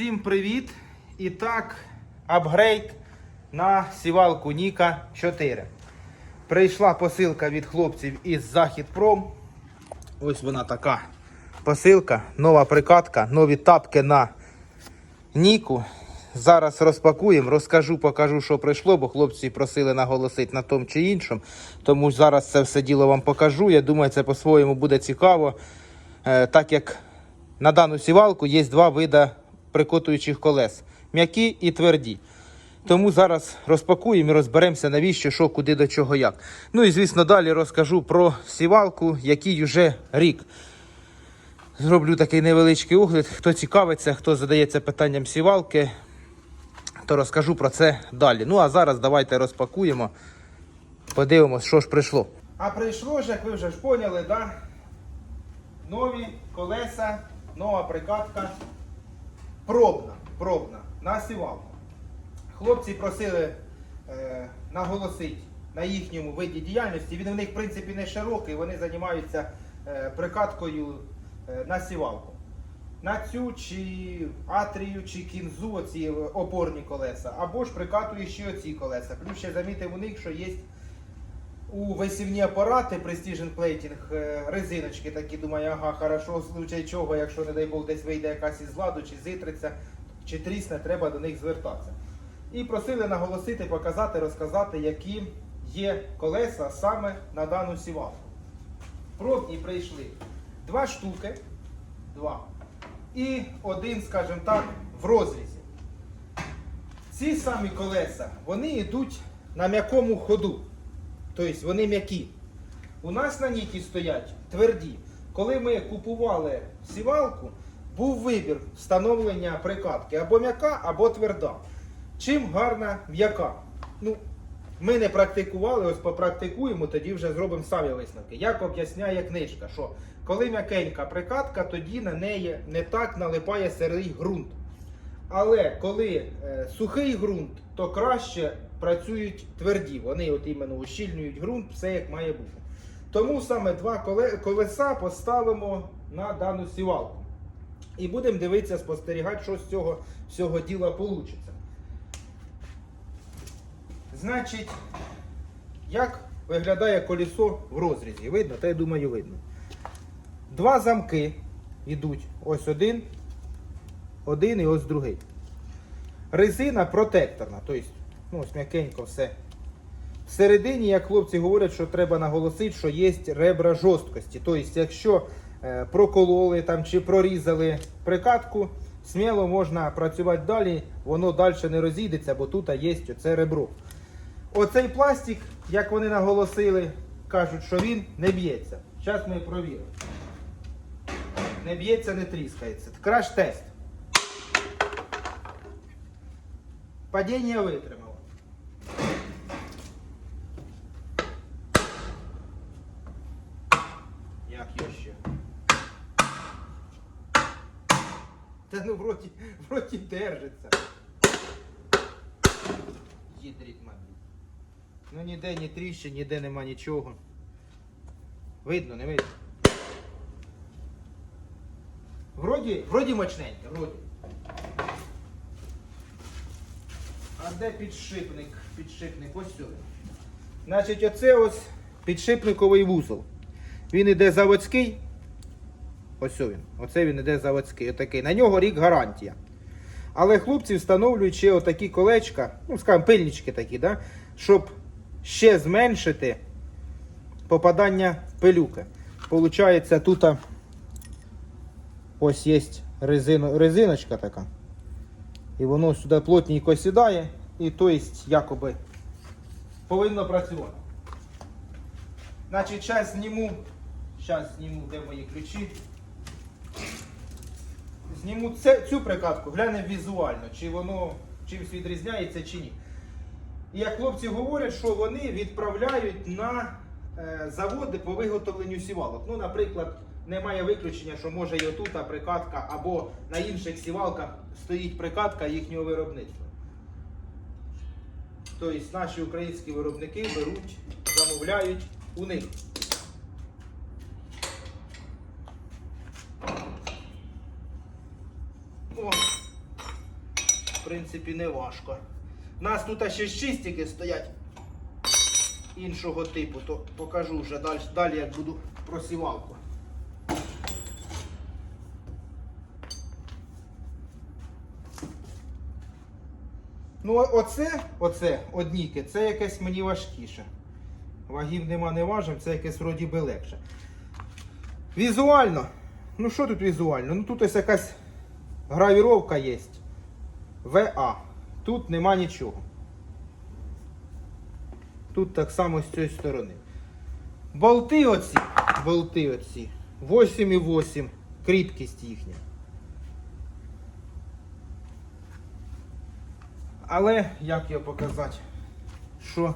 Всім привіт! І так, апгрейд на сівалку Ніка 4. Прийшла посилка від хлопців із Західпром. Ось вона така посилка, нова прикатка, нові тапки на Ніку. Зараз розпакуємо, розкажу, покажу, що прийшло, бо хлопці просили наголосити на тому чи іншому. Тому зараз це все діло вам покажу. Я думаю, це по-своєму буде цікаво. Е, так як на дану сівалку є два види прикотуючих колес: м'які і тверді. Тому зараз розпакуємо і розберемося, навіщо, що, куди, до чого, як. Ну і звісно, далі розкажу про сівалку, який вже рік. Зроблю такий невеличкий огляд. Хто цікавиться, хто задається питанням сівалки, то розкажу про це далі. Ну а зараз давайте розпакуємо, подивимось, що ж прийшло. А прийшло ж, як ви вже ж поняли, да? нові колеса, нова прикатка. Пробна, пробна на. Хлопці просили е, наголосити на їхньому виді діяльності. Він у них, в принципі, не широкий, вони займаються е, прикаткою е, на. На цю чи атрію, чи кінзу, оці опорні колеса, або ж прикатує ще оці колеса. Плюс ще замітив у них, що є у висівні апарати Precision Plating, е, резиночки такі, думаю, ага, хорошо, в случай чого, якщо, не дай Бог, десь вийде якась із ладу, чи зитриться, чи трісне, треба до них звертатися. І просили наголосити, показати, розказати, які є колеса саме на дану сівалку. Пробні прийшли два штуки, два. І один, скажімо так, в розрізі. Ці самі колеса, вони йдуть на м'якому ходу. Тобто вони м'які. У нас на Нікі стоять тверді. Коли ми купували сівалку, був вибір встановлення прикатки або м'яка, або тверда. Чим гарна м'яка? Ну, ми не практикували, ось попрактикуємо, тоді вже зробимо самі висновки. Як об'ясняє книжка, що коли м'якенька прикатка, тоді на неї не так налипає сирий ґрунт. Але коли е, сухий ґрунт, то краще працюють тверді. Вони от іменно ущільнюють ґрунт, все як має бути. Тому саме два колеса поставимо на дану сівалку. І будемо дивитися, спостерігати, що з цього всього діла вийде. Значить, як виглядає колесо в розрізі? Видно? Та я думаю, видно. Два замки йдуть. Ось один, один і ось другий. Резина протекторна, тобто, ну, ось м'якенько все. Всередині, як хлопці говорять, що треба наголосити, що є ребра жорсткості. Тобто, якщо е, прокололи там, чи прорізали прикатку, сміло можна працювати далі, воно далі не розійдеться, бо тут є оце ребро. Оцей пластик, як вони наголосили, кажуть, що він не б'ється. Зараз ми провіримо. Не б'ється, не тріскається. Краш-тест. Падіння витримало. Як його ще? Та ну вроді, вроді держиться. Їдріть мабуть. Ну ніде ні тріщин, ніде нема нічого. Видно, не видно? Вроді, вроді мощненьке, вроді. А де підшипник? Підшипник ось сюди. Значить, оце ось підшипниковий вузол. Він іде заводський. Ось він. Оце він іде заводський. Отакий. На нього рік гарантія. Але хлопці встановлюють ще отакі колечка, ну, скажімо, пильнички такі, да? щоб ще зменшити попадання пилюки. Получається, тут ось є резино, резиночка така. І воно сюди плотненько сідає, і то есть, якоби повинно працювати. Значить, зараз зніму, зараз зніму, де мої ключі. Зніму це, цю прикатку, глянемо візуально, чи воно чимось відрізняється чи ні. І як хлопці говорять, що вони відправляють на е, заводи по виготовленню сівалок. Ну, наприклад, немає виключення, що може і отута прикатка, або на інших сівалках стоїть прикатка їхнього виробництва. Тобто наші українські виробники беруть, замовляють у них. Принципі, не важко. У нас тут ще чистики стоять іншого типу, то покажу вже далі, далі як буду просівалку. Ну, оце, оце, одніки, це якесь мені важкіше. Вагів нема, не важим, це якесь вроді би легше. Візуально. Ну що тут візуально? Ну тут ось якась гравіровка є. ВА. Тут нема нічого. Тут так само з цієї сторони. Болти оці, болти оці. 8,8 кріпкість їхня. Але, як його показати, що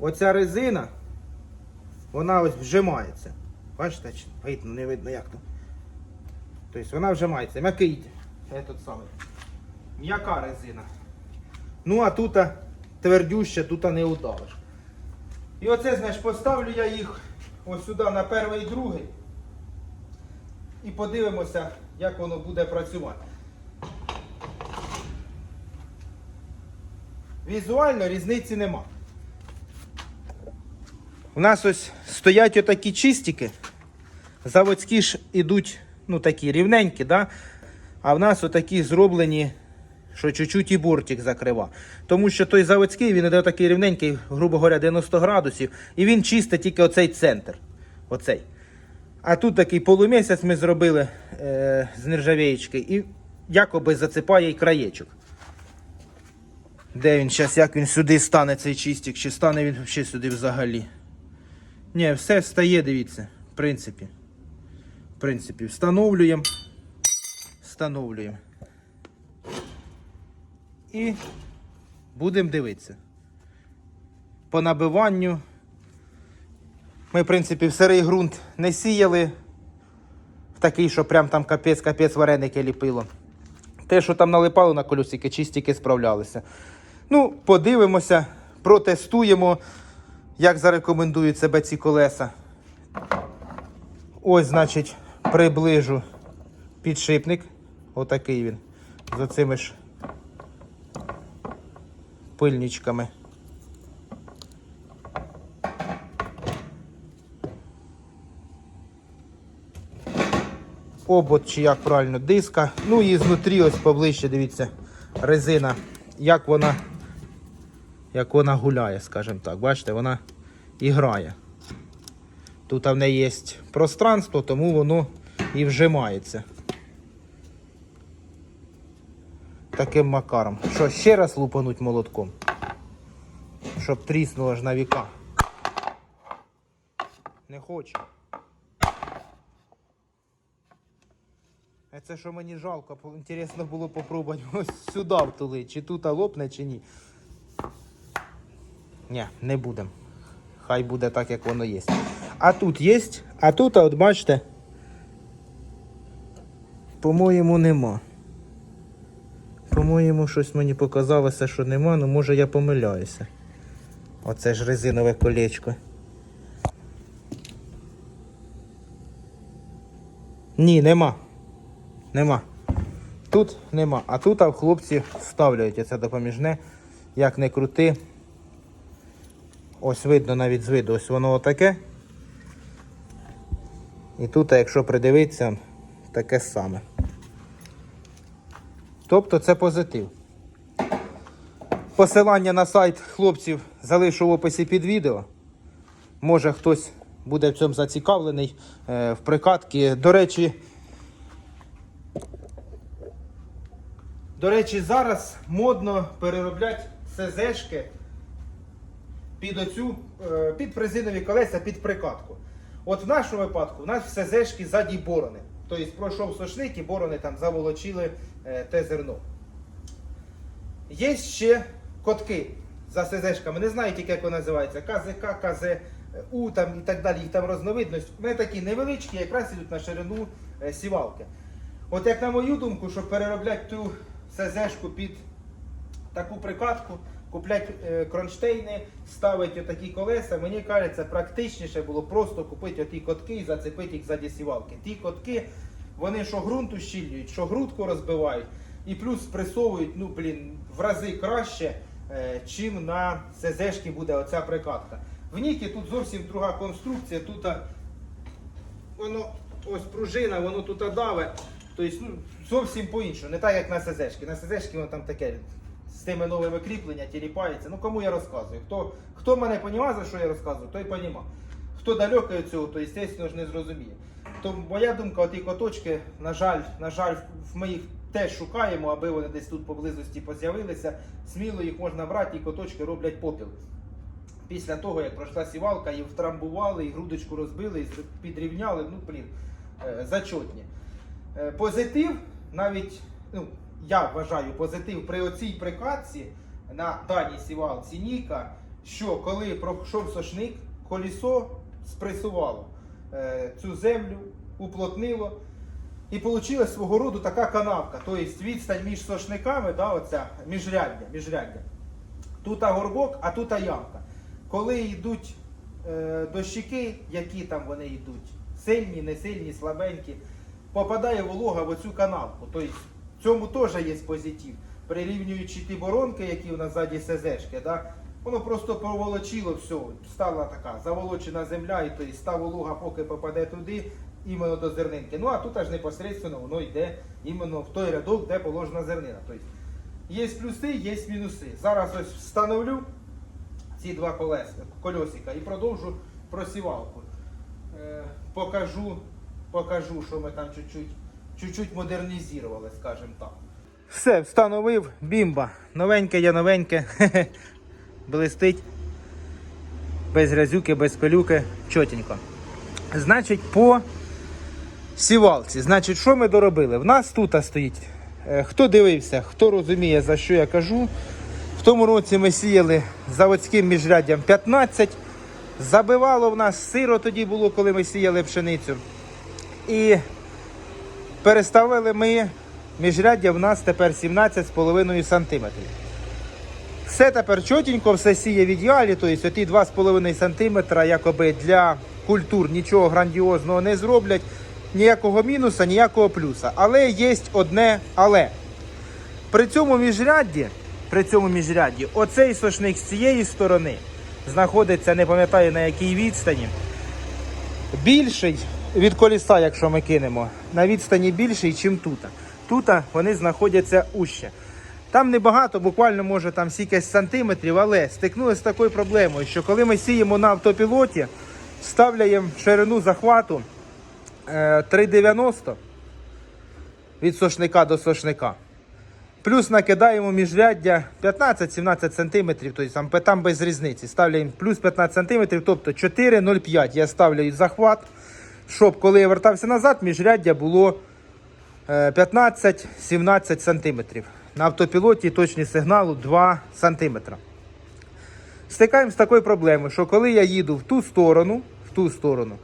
оця резина, вона ось вжимається. Бачите, видно, не видно як то. Тобто вона вжимається. М'який этот самий. М'яка резина. Ну а тут твердюща, тут не удавиш. І оце, знаєш, поставлю я їх ось сюди на перший і другий. І подивимося, як воно буде працювати. Візуально різниці нема. У нас ось стоять отакі чистики. Заводські ж ідуть, ну такі рівненькі, да? а в нас отакі зроблені, що чуть-чуть і бортик закрива. Тому що той заводський, він іде такий рівненький, грубо говоря, 90 градусів, і він чистить тільки оцей центр. Оцей. А тут такий полумісяць ми зробили е, з нержавієчки і якоби зацепає і краєчок. Де він зараз, як він сюди стане цей чистик, чи стане він взагалі сюди взагалі? Ні, все стає, дивіться, в принципі. В принципі, встановлюємо. Встановлюємо. І будемо дивитися. По набиванню. Ми, в принципі, в сирий ґрунт не сіяли. В такий, що прям там капець-капець вареники ліпило. Те, що там налипало на колесики, чистики справлялися. Ну, подивимося, протестуємо, як зарекомендують себе ці колеса. Ось, значить, приближу підшипник. Отакий він. За цими ж пильничками. Обод, чи як правильно, диска. Ну і знутрі ось поближче, дивіться, резина. Як вона, як вона гуляє, скажімо так. Бачите, вона і грає. Тут в неї є пространство, тому воно і вжимається. Таким макаром. Що, ще раз лупануть молотком? Щоб тріснуло аж на віка. Не хочу. Це що мені жалко, інтересно було попробувати ось сюди втулити, чи тут лопне, чи ні. Ні, не будемо. Хай буде так, як воно є. А тут є, а тут, от бачите, по-моєму, нема. По-моєму, щось мені показалося, що нема, ну може я помиляюся. Оце ж резинове колечко. Ні, нема. Нема. Тут нема. А тут а хлопці вставляють це допоміжне. Як не крути. Ось видно навіть з виду, ось воно отаке. І тут, якщо придивитися, таке саме. Тобто це позитив. Посилання на сайт хлопців залишу в описі під відео. Може хтось буде в цьому зацікавлений е, в прикатки. До речі, до речі, зараз модно переробляти СЗшки під оцю, е, під презинові колеса, під прикатку. От в нашому випадку у нас все зешки ззаді борони. Тобто пройшов сошник і борони там заволочили те зерно. Є ще котки за СЗшками. Не знаю тільки, як вони називаються. КЗК, КЗУ там і так далі. Їх там розновидність. Вони такі невеличкі, якраз ідуть на ширину е, сівалки. От як на мою думку, щоб переробляти ту СЗшку під таку прикатку, куплять е, кронштейни, ставити отакі колеса. Мені кажеться, практичніше було просто купити оті котки і зацепити їх ззаді сівалки. Ті котки, вони що ґрунт ущільнюють, що грудку розбивають. І плюс спресовують, ну блін, в рази краще, е, чим на СЗшки буде оця прикатка. В Нікі тут зовсім друга конструкція, тут воно ось пружина, воно тут даве. Тобто ну, зовсім по-іншому, не так як на СЗшки. На СЗшки воно там таке з тими новими кріплення тіліпається. Ну кому я розказую? Хто, хто мене розуміє, за що я розказую, той розуміє. Хто далекий від цього, то звісно ж не зрозуміє. То моя думка, оті коточки, на жаль, на жаль, ми їх теж шукаємо, аби вони десь тут поблизості поз'явилися. Сміло їх можна брати, і коточки роблять попіл. Після того, як пройшла сівалка, їх втрамбували, і грудочку розбили, і підрівняли, ну блін, е, зачотні. Е, Позитив, навіть, ну, я вважаю, позитив при оцій прикатці на даній сівалці Ніка, що коли пройшов сошник, колісо спресувало е, цю землю, уплотнило. І вийшла свого роду така канавка. Тобто відстань між сошниками, да, оця, міжряддя, міжряддя. Тут горбок, а тут ямка. Коли йдуть е, дощики, які там вони йдуть, сильні, не сильні, слабенькі, попадає волога в оцю канавку. Тобто в цьому теж є позитив. Прирівнюючи ті воронки, які в нас ззаді СЗшки, да, воно просто проволочило все, стала така заволочена земля, і тобто, та волога поки попаде туди, іменно до зернинки. Ну а тут аж непосередньо воно йде іменно в той рядок, де положена зернина. Тобто, є плюси, є мінуси. Зараз ось встановлю ці два колеса, кольосика і продовжу просівалку. Е, покажу, покажу, що ми там чуть-чуть, чуть-чуть модернізували, скажімо так. Все, встановив бімба. Новеньке є новеньке. Блистить. Без грязюки, без пилюки, чотенько. Значить, по сівалці. Значить, що ми доробили? В нас тут стоїть. е, Хто дивився, хто розуміє, за що я кажу. В тому році ми сіяли заводським міжряддям 15. Забивало в нас сиро тоді було, коли ми сіяли пшеницю. І переставили ми міжряддя в нас тепер 17,5 см. Все тепер чотенько, все сіє в ідеалі, тобто оті 2,5 см якоби для культур нічого грандіозного не зроблять, ніякого мінуса, ніякого плюса. Але є одне але. При цьому міжрядді, при цьому міжрядді, оцей сошник з цієї сторони знаходиться, не пам'ятаю на якій відстані, більший від коліса, якщо ми кинемо, на відстані більший, ніж тут. Тут вони знаходяться уще. Там небагато, буквально може там сікась сантиметрів, але стикнулися з такою проблемою, що коли ми сіємо на автопілоті, ставляємо ширину захвату е, 3,90 від сошника до сошника. Плюс накидаємо міжряддя 15-17 см, тобто там, без різниці. Ставляємо плюс 15 см, тобто 4,05 я ставлю захват, щоб коли я вертався назад, міжряддя було е, 15-17 см. На автопілоті точність сигналу 2 см. Стикаємо з такою проблемою, що коли я їду в ту сторону, в ту сторону,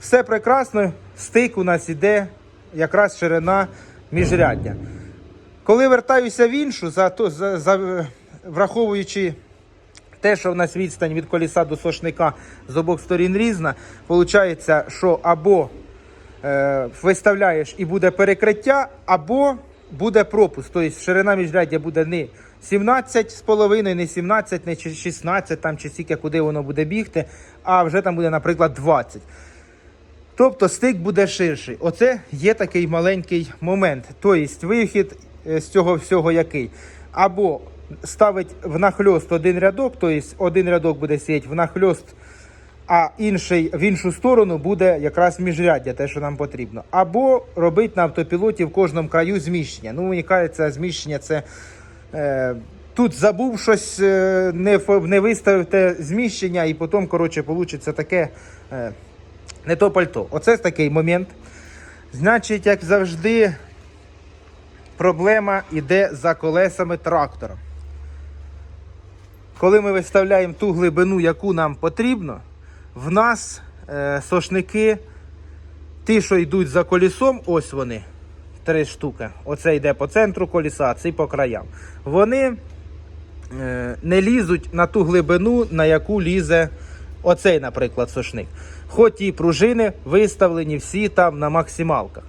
все прекрасно, стик у нас іде якраз ширина міжряддя. Коли вертаюся в іншу, за, за, за, враховуючи те, що в нас відстань від коліса до сошника з обох сторін різна, виходить, що або е, виставляєш і буде перекриття, або буде пропуск. Тобто ширина міжряддя буде не 17,5, не 17, не чи 16, там, чи скільки, куди воно буде бігти, а вже там буде, наприклад, 20. Тобто стик буде ширший. Оце є такий маленький момент. Тобто вихід е, з цього всього який? Або ставить в нахльост один рядок, тобто один рядок буде сіяти нахльост, а інший в іншу сторону буде якраз міжряддя, те, що нам потрібно. Або робити на автопілоті в кожному краю зміщення. Ну, мені кажеться, зміщення це. Е, Тут забув щось, е, не, не виставив те зміщення, і потім, коротше, вийде таке е, не то пальто. Оце такий момент. Значить, як завжди, проблема йде за колесами трактора. Коли ми виставляємо ту глибину, яку нам потрібно, в нас е, сошники, ті, що йдуть за колісом, ось вони, три штуки. Оце йде по центру коліса, цей по краям. Вони е, не лізуть на ту глибину, на яку лізе оцей, наприклад, сошник. Хоч і пружини виставлені всі там на максималках.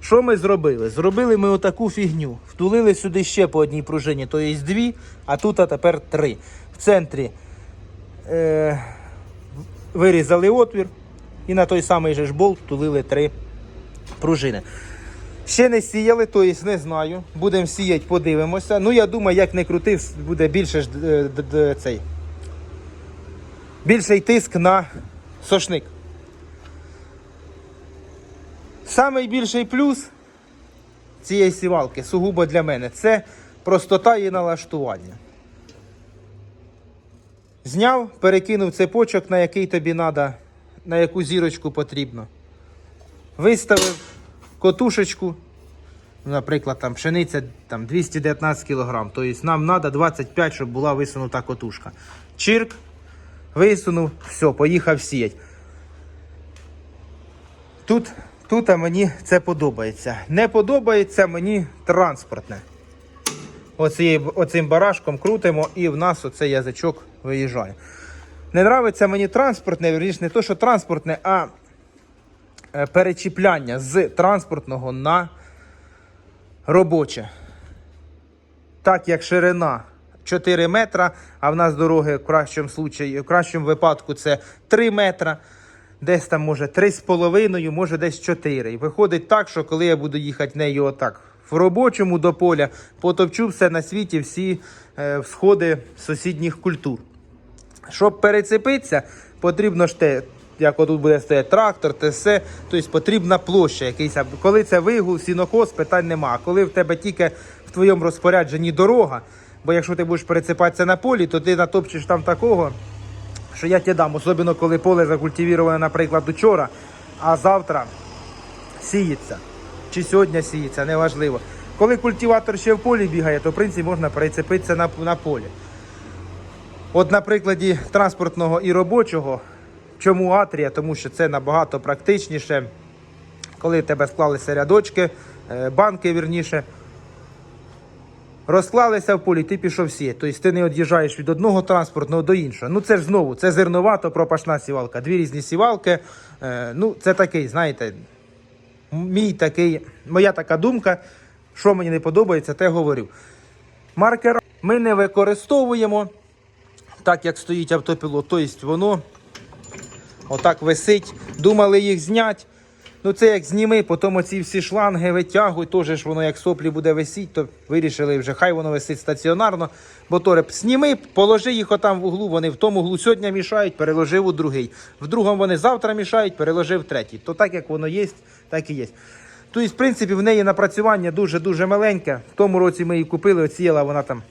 Що ми зробили? Зробили ми отаку фігню. Втулили сюди ще по одній пружині, то є дві, а тут а тепер три. В центрі е, вирізали отвір і на той самий же ж болт втулили три пружини. Ще не сіяли, то є не знаю. Будемо сіяти, подивимося. Ну, я думаю, як не крутив, буде більше ж е, цей. Більший тиск на сошник. Самий більший плюс цієї сівалки, сугубо для мене, це простота її налаштування. Зняв, перекинув цепочок, на який тобі треба, на яку зірочку потрібно. Виставив котушечку, наприклад, там пшениця там, 219 кг. Тобто нам треба 25, щоб була висунута котушка. Чирк, висунув, все, поїхав сіять. Тут, тут мені це подобається. Не подобається мені транспортне. Оцією, оцим барашком крутимо і в нас оцей язичок виїжджає. Не нравиться мені транспортне, вірніше, не то, що транспортне, а е, перечіпляння з транспортного на робоче. Так як ширина 4 метра, а в нас дороги в кращому в кращому випадку це 3 метра, десь там може 3,5, може десь 4. І виходить так, що коли я буду їхати нею отак в робочому до поля, потовчу все на світі, всі е, всходи сусідніх культур. Щоб перецепитися, потрібно ж те, як отут буде стояти трактор, те все, тобто потрібна площа якийсь. Коли це вигул, сінокос, питань нема. Коли в тебе тільки в твоєму розпорядженні дорога, бо якщо ти будеш перецепатися на полі, то ти натопчеш там такого, що я тебе дам, особливо коли поле закультивіроване, наприклад, учора, а завтра сіється. Чи сьогодні сіється, неважливо. Коли культиватор ще в полі бігає, то в принципі можна перецепитися на, на полі. От на прикладі транспортного і робочого, чому атрія? Тому що це набагато практичніше, коли в тебе склалися рядочки, е, банки вірніше. Розклалися в полі, ти пішов сіяти. Тобто ти не від'їжджаєш від одного транспортного до іншого. Ну це ж знову, це зерновато пропашна сівалка. Дві різні сівалки. Е, ну, це такий, знаєте, мій такий, моя така думка. Що мені не подобається, те говорю. Маркера ми не використовуємо так як стоїть автопілот, тобто воно отак висить. Думали їх зняти. Ну це як зніми, потім оці всі шланги витягуй, теж ж воно як соплі буде висіти, то вирішили вже, хай воно висить стаціонарно. Бо тореп зніми, положи їх отам в углу, вони в тому углу сьогодні мішають, переложив у другий. В другому вони завтра мішають, переложив третій. То так як воно є, так і є. Тобто, в принципі, в неї напрацювання дуже-дуже маленьке. В тому році ми її купили, оціяла вона там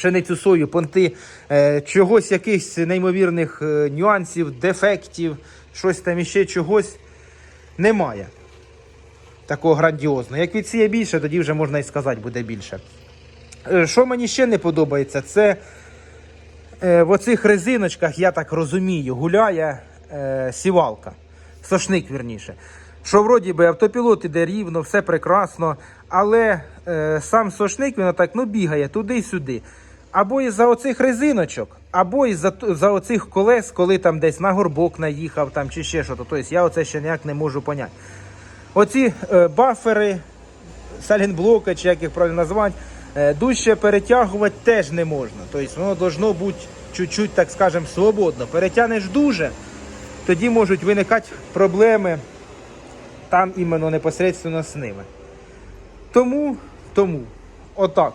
пшеницю сою, понти, е, чогось, якихось неймовірних е, нюансів, дефектів, щось там іще чогось немає. Такого грандіозного. Як відсіє більше, тоді вже можна і сказати буде більше. Е, Що мені ще не подобається, це в оцих резиночках, я так розумію, гуляє сівалка. Сошник, вірніше. Що вроді би автопілот іде рівно, все прекрасно, але е, сам сошник він отак ну, бігає туди-сюди. Або із-за оцих резиночок, або із-за за оцих колес, коли там десь на горбок наїхав там, чи ще щось. Тобто я оце ще ніяк не можу поняти. Оці е, бафери, салінблоки, чи як їх правильно назвати, е, дужче перетягувати теж не можна. Тобто воно должно бути чуть-чуть, так скажемо, свободно. Перетягнеш дуже, тоді можуть виникати проблеми там іменно непосередньо з ними. Тому, тому, отак.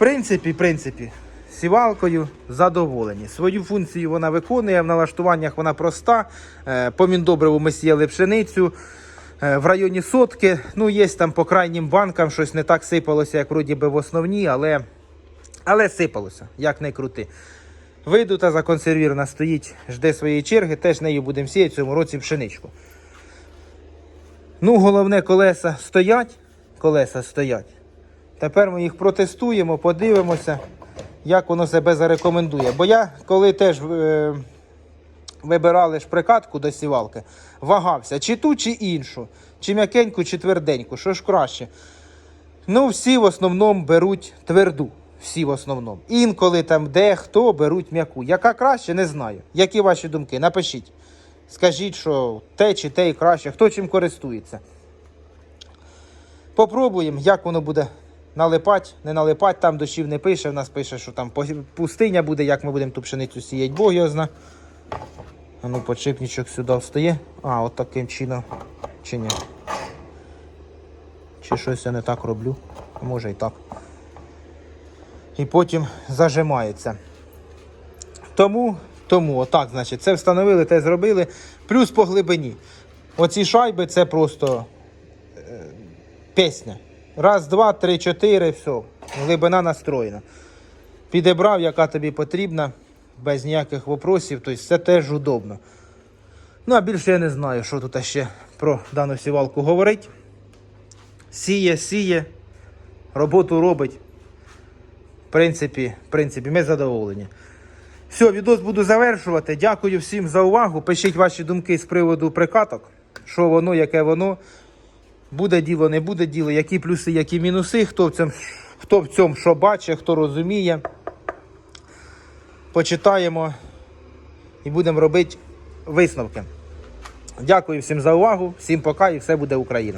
Принципі, принципі, сівалкою задоволені. Свою функцію вона виконує, в налаштуваннях вона проста. Е, По міндобриву ми сіяли пшеницю е, в районі сотки. Ну, є там по крайнім банкам щось не так сипалося, як вроді би в основній, але, але сипалося, як не крути. Видута законсервірована стоїть, жде своєї черги, теж нею будемо сіяти в цьому році пшеничку. Ну, головне, колеса стоять. Колеса стоять. Тепер ми їх протестуємо, подивимося, як воно себе зарекомендує. Бо я, коли теж е, вибирали ж прикатку до сівалки, вагався, чи ту, чи іншу, чи м'якеньку, чи тверденьку, що ж краще. Ну, всі в основному беруть тверду. Всі в основному. Інколи там дехто беруть м'яку. Яка краще, не знаю. Які ваші думки? Напишіть. Скажіть, що те чи те і краще, хто чим користується. Попробуємо, як воно буде налипати, не налипати, там дощів не пише, в нас пише, що там пустиня буде, як ми будемо ту пшеницю сіяти, Бог його зна. А ну, подшипничок сюди встає. А, от таким чином. Чи ні? Чи щось я не так роблю? Може і так. І потім зажимається. Тому, тому, отак, значить, це встановили, те зробили. Плюс по глибині. Оці шайби це просто е, пісня. Раз, два, три, чотири, все. Глибина настроєна. Підібрав, яка тобі потрібна, без ніяких вопросів, тобто це теж удобно. Ну, а більше я не знаю, що тут ще про дану сівалку говорить. Сіє, сіє, роботу робить. В принципі, в принципі, ми задоволені. Все, відос буду завершувати. Дякую всім за увагу. Пишіть ваші думки з приводу прикаток. Що воно, яке воно. Буде діло, не буде діло, які плюси, які мінуси, хто в цьому, хто в цьому що бачить, хто розуміє. Почитаємо і будемо робити висновки. Дякую всім за увагу, всім пока і все буде Україна.